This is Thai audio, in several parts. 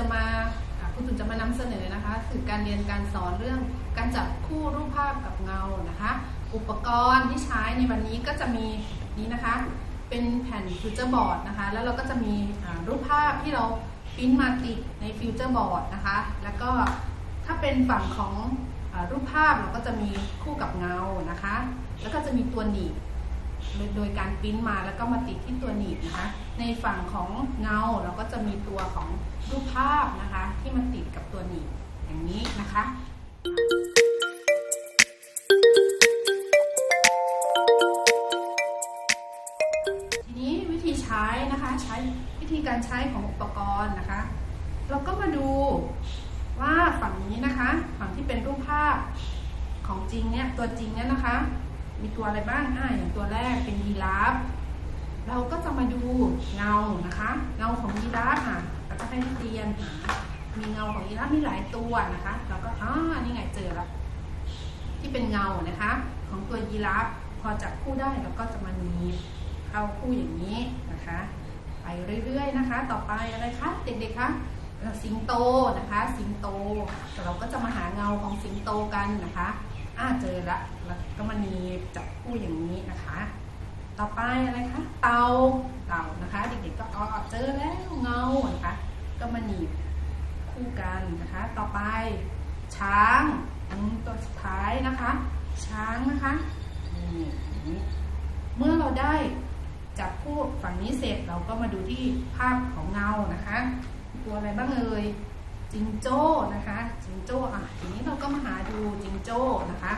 จะมาครูตุนจะมานำเสนอนะคะคือการเรียนการสอนเรื่องการจับคู่รูปภาพกับเงานะคะ อุปกรณ์ที่ใช้ในวันนี้ก็จะมีนี้นะคะ เป็นแผ่นฟิวเจอร์บอร์ดนะคะ แล้วเราก็จะมีรูปภาพที่เราปริ้นมาติดในฟิวเจอร์บอร์ดนะคะ แล้วก็ถ้าเป็นฝั่งของอรูปภาพเราก็จะมีคู่กับเงานะคะ แล้วก็จะมีตัวหนีบ โดยการปริ้นมาแล้วก็มาติดที่ตัวหนีบนะคะ ในฝั่งของเงาเราก็จะมีตัวของรูปภาพนะคะ ที่มันติดกับตัวหนีบอย่างนี้นะคะทีนี้วิธีใช้นะคะใช้วิธีการใช้ของอุปกรณ์นะคะ เราก็มาดูว่าฝั่งนี้นะคะ ฝั่งที่เป็นรูปภาพของจริงเนี่ยตัวจริงเนี่ยนะคะ มีตัวอะไรบ้างอ่าอย่างตัวแรกเป็นยีราฟเราก็จะมาดูเงานะคะ เงาของยีราฟอะเราจะให้นักเรียนหามีเงาของยีราฟมีหลายตัวนะคะเราก็อ่านี่ไงเจอแล้วที่เป็นเงานะคะ ของตัวยีราฟพอจับคู่ได้เราก็จะมานีบเข้าคู่อย่างนี้นะคะ ไปเรื่อยๆนะคะ ต่อไปอะไรคะเด็กๆคะสิงโตนะคะ สิงโตเราก็จะมาหาเงาของสิงโตกันนะคะ อ่าเจอละแล้วก็มานีจับคู่อย่างนี้นะคะ ต่อไปอะไรคะเต่าเต่านะคะเด็กๆก็อ๋อเจอแล้วเงานะคะก็มาหนีบคู่กันนะคะ ต่อไปช้างอืมตัวสุดท้ายนะคะ ช้างนะคะนี่เมื่อเราได้จับคู่ฝั่งนี้เสร็จเราก็มาดูที่ภาพของเงานะคะ ตัวอะไรบ้างเอ่ย จิงโจ้นะคะจิงโจ้อะทีนี้เราก็มาหาดูจิงโจ้นะคะ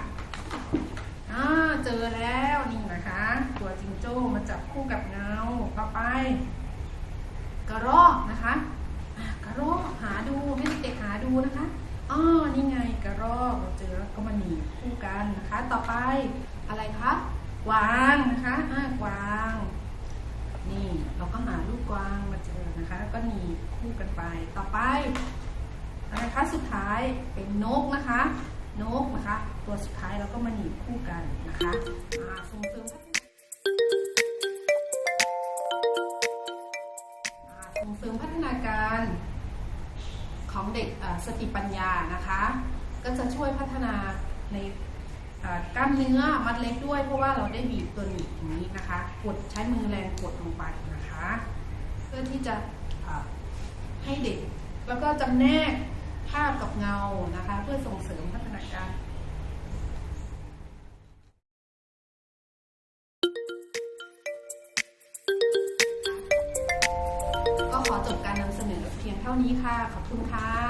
อ่าเจอแล้วนี่นะคะ ตัวจิงโจ้มาจับคู่กับเงาต่อไป กระรอกนะคะกระรอกหาดูให้เด็กหาดูนะคะอ๋อนี่ไงกระรอกเราเจอแล้วก็มาหนีคู่กันนะคะ ต่อไปอะไรคะกวางนะคะอ่ากวาง นี่เราก็หาลูกกวางมาเจอนะคะ แล้วก็หนีคู่กันไปต่อไป รคะสุดท้ายเป็นนกนะคะนกนะคะ ตัวสุดท้ายเราก็มาหนีบคู่กันนะคะอ่าส่งเสริมพัฒนาอ่าส่งเสริมพัฒนาการของเด็กสติปัญญานะคะ ก็จะช่วยพัฒนาในกล้ามเนื้อมัดเล็กด้วย เพราะว่าเราได้บีบตัวหนีบอย่างนี้นะคะ กดใช้มือแรงกดลงไปนะคะ เพื่อที่จะให้เด็กแล้วก็จำแนก ภาพกับเงานะคะ เพื่อส่งเสริมพัฒนาการก็ขอจบการนำเสนอเพียงเท่านี้ค่ะ ขอบคุณค่ะ